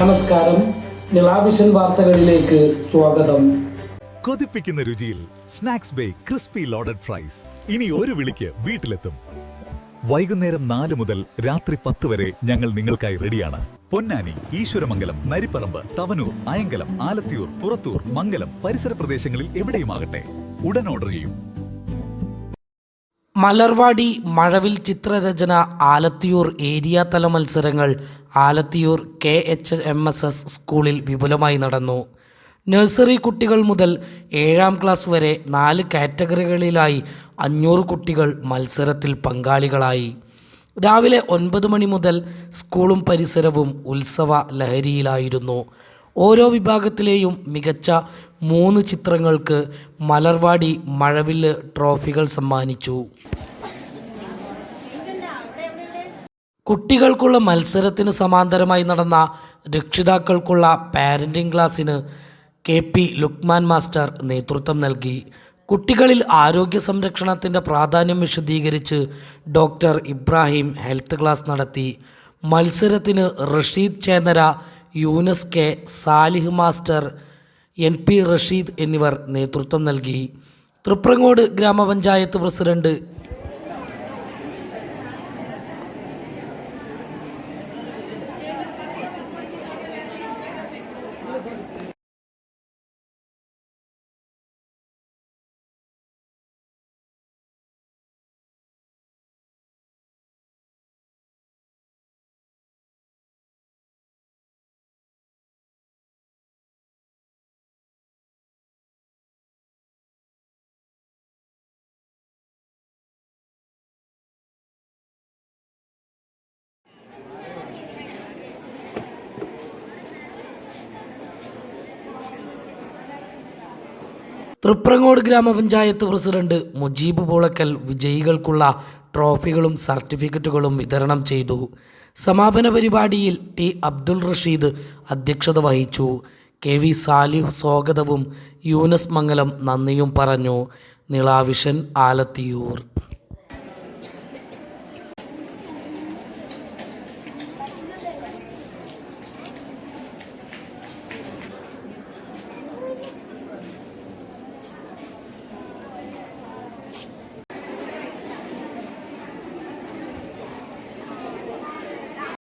നമസ്കാരം. നിളാവിഷൻ വാർത്തകളിലേക്ക് സ്വാഗതം. കൊതിപ്പിക്കുന്ന രുചിയിൽ snacks bay crispy loaded fries. ഇനി ഒരു വിളിക്ക് വീട്ടിലെത്തും. വൈകുന്നേരം നാല് മുതൽ രാത്രി പത്ത് വരെ ഞങ്ങൾ നിങ്ങൾക്കായി റെഡിയാണ്. പൊന്നാനി ഈശ്വരമംഗലം നരിപ്പറമ്പ് തവനൂർ അയങ്കലം ആലത്തിയൂർ പുറത്തൂർ മംഗലം പരിസര പ്രദേശങ്ങളിൽ എവിടെയുമാകട്ടെ. ഉടൻ ഓർഡർ ചെയ്യും. മലർവാടി മഴവിൽ ചിത്രരചന ആലത്തിയൂർ ഏരിയ തല മത്സരങ്ങൾ Alathiyur K H M S S സ്കൂളിൽ വിപുലമായി നടന്നു. നഴ്സറി കുട്ടികൾ മുതൽ ഏഴാം ക്ലാസ് വരെ നാല് കാറ്റഗറികളിലായി അഞ്ഞൂറ് കുട്ടികൾ മത്സരത്തിൽ പങ്കാളികളായി. രാവിലെ ഒൻപത് മണി മുതൽ സ്കൂളും പരിസരവും ഉത്സവ ലഹരിയിലായിരുന്നു. ഓരോ വിഭാഗത്തിലെയും മികച്ച മൂന്ന് ചിത്രങ്ങൾക്ക് മലർവാടി മഴവില്ല് ട്രോഫികൾ സമ്മാനിച്ചു. കുട്ടികൾക്കുള്ള മത്സരത്തിന് സമാന്തരമായി നടന്ന രക്ഷിതാക്കൾക്കുള്ള പാരന്റിംഗ് ക്ലാസ്സിന് കെ പി ലുക്മാൻ മാസ്റ്റർ നേതൃത്വം നൽകി. കുട്ടികളിൽ ആരോഗ്യ സംരക്ഷണത്തിന്റെ പ്രാധാന്യം വിശദീകരിച്ച് ഡോക്ടർ ഇബ്രാഹിം ഹെൽത്ത് ക്ലാസ് നടത്തി. മത്സരത്തിന് Rasheed Chennara Yunus K Salih master N P Rasheed എന്നിവർ നേതൃത്വം നൽകി. തൃപ്രങ്ങോട് ഗ്രാമപഞ്ചായത്ത് പ്രസിഡന്റ് തൃപ്രങ്ങോട് ഗ്രാമപഞ്ചായത്ത് പ്രസിഡന്റ് മുജീബ് പൂളക്കൽ വിജയികൾക്കുള്ള ട്രോഫികളും സർട്ടിഫിക്കറ്റുകളും വിതരണം ചെയ്തു. സമാപന പരിപാടിയിൽ ടി അബ്ദുൾ റഷീദ് അധ്യക്ഷത വഹിച്ചു. കെ വി സാലിഹ് സ്വാഗതവും യൂനസ് മംഗലം നന്ദിയും പറഞ്ഞു. നിളാവിഷൻ ആലത്തിയൂർ.